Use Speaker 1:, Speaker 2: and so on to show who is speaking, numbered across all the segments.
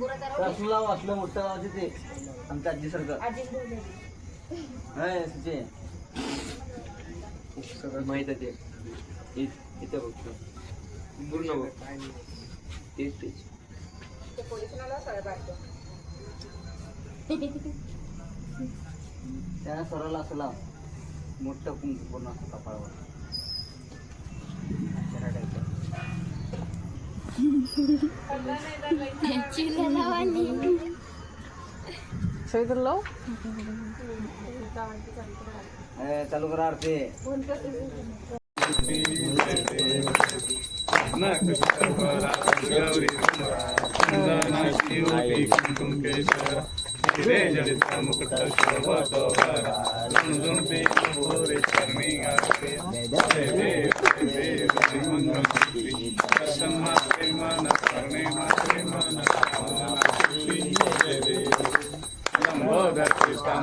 Speaker 1: म्हणते गणपती बोलत नाही काय?
Speaker 2: मला तर बोलायला येतच नाही.
Speaker 1: मला बोलतंय.
Speaker 2: तुम्हाला ऐकायलंय?
Speaker 1: मग
Speaker 3: बारावीचं टेन्शन
Speaker 1: मला म्हणजे
Speaker 3: पहिला जाणं होतं
Speaker 2: काय म्हणाले?
Speaker 1: काय करता
Speaker 3: पहिला जास्त आरतीला दाखवतो. काय करा चालू ए, छान आलं, काकी. ए, लय Soy de
Speaker 2: low. Eh, chalo grarte. Nah,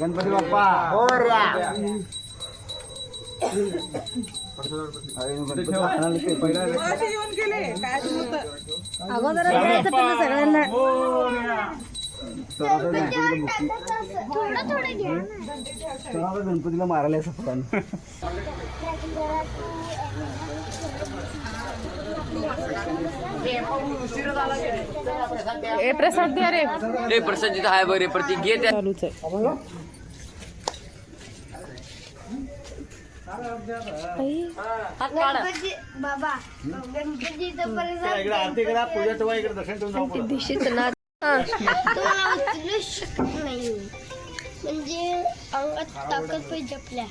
Speaker 1: Ganpati Bappa
Speaker 3: अगोदर द्यायचं पण सगळ्यांना
Speaker 2: घ्या ना.
Speaker 1: गणपतीला मारायला असं फुटानं.
Speaker 4: ए प्रसाद द्या रे.
Speaker 1: ए प्रसाद जिथं आहे बरे प्रति घे त्या.
Speaker 4: चालूच आहे.
Speaker 2: म्हणजे अंगात ताकद पाहिजे आपल्या.